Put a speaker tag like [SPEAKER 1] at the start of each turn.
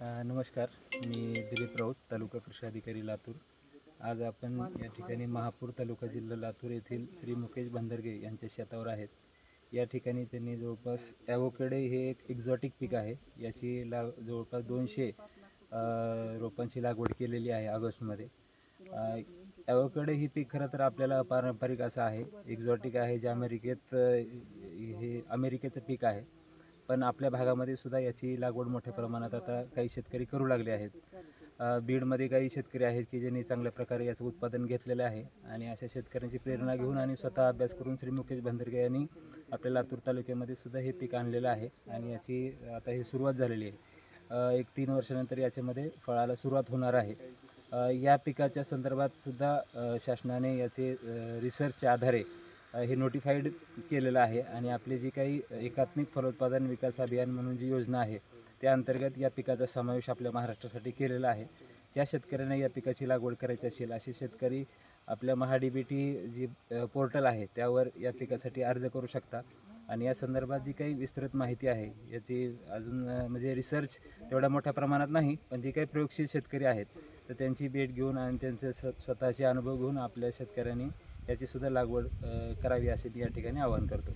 [SPEAKER 1] नमस्कार. मी दिलीप राऊत तालुका कृषी अधिकारी लातूर. आज आपण या ठिकाणी महापूर तालुका जिल्हा लातूर येथील श्री मुकेश भांदरगे यांच्या शेतावर आहेत. या ठिकाणी त्यांनी जवळपास ॲवोकेडे हे एक एक्झॉटिक पीक आहे. याची ला जवळपास दोनशे रोपांची लागवड केलेली आहे ऑगस्टमध्ये. ॲवोकेडे ही पीक खरं तर आपल्याला पारंपरिक असं आहे. एक्झॉटिक आहे जे अमेरिकेत हे अमेरिकेचं पीक आहे. पण आपल्या भागामध्ये सुद्धा याची लागवड मोठ्या प्रमाणात आता काही शेतकरी करू लागले आहेत. बीडमध्ये काही शेतकरी आहेत की ज्यांनी चांगल्या प्रकारे याचं उत्पादन घेतलेलं आहे आणि अशा शेतकऱ्यांची प्रेरणा घेऊन आणि स्वतः अभ्यास करून श्री मुकेश बंदरगे यांनी आपल्या लातूर तालुक्यामध्ये सुद्धा हे पीक आणलेलं आहे आणि याची आता ही सुरुवात झालेली आहे. एक तीन वर्षानंतर याच्यामध्ये फळाला सुरुवात होणार आहे. या पिकाच्या संदर्भात सुद्धा शासनाने याचे रिसर्चच्या आधारे हे नोटिफाईड केलेलं आहे आणि आपली जी काही एकात्मिक फलोत्पादन विकास अभियान म्हणून जी योजना आहे त्या अंतर्गत या पिकाचा समावेश आपल्या महाराष्ट्रासाठी केलेला आहे. ज्या शेतकऱ्यांना या पिकाची लागवड करायची असेल असे शेतकरी आपल्या महाडीबीटी जी पोर्टल आहे त्यावर या पिकासाठी अर्ज करू शकता. आणि या संदर्भात जी काही विस्तृत माहिती आहे याची अजून म्हणजे रिसर्च तेवढ्या मोठ्या प्रमाणात नाही पण जे काही प्रयोगशील शेतकरी आहेत तर त्यांची भेट घेऊन आणि त्यांचे स्वतःचे अनुभव घेऊन आपल्या शेतकऱ्यांनी याची सुद्धा लागवड करावी असे मी या ठिकाणी आवाहन करतो.